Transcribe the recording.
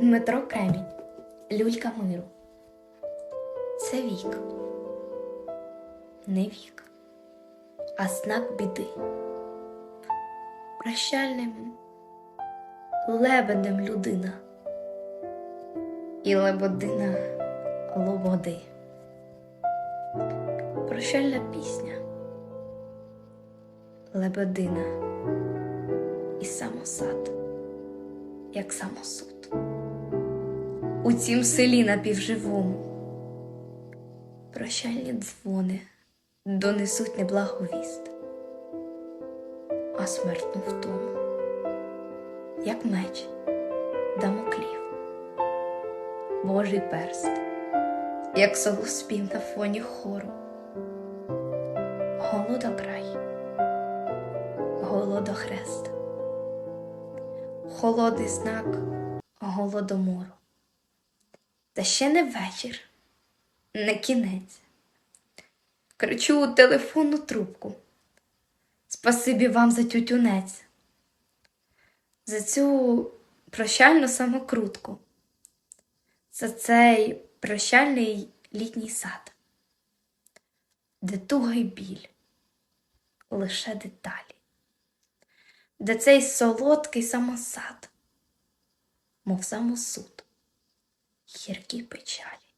Дмитро Кремінь, Люлька миру. Це вік. Не вік, а знак біди. Прощальним лебедем людина. І лебедина лободи. Прощальна пісня. Лебедина і самосад, як самосуд. У цім селі напівживому прощальні дзвони донесуть неблаговіст, а смертну втому, як меч дамоклів, Божий перст, як солоспів на фоні хору, голодокрай, голодохрест, холодний знак голодомору. Та ще не вечір, не кінець. Кричу у телефонну трубку. Спасибі вам за тютюнець, за цю прощальну самокрутку, за цей прощальний літній сад, де туга й біль, лише деталі, де цей солодкий самосад, мов самосуд гіркі печалі.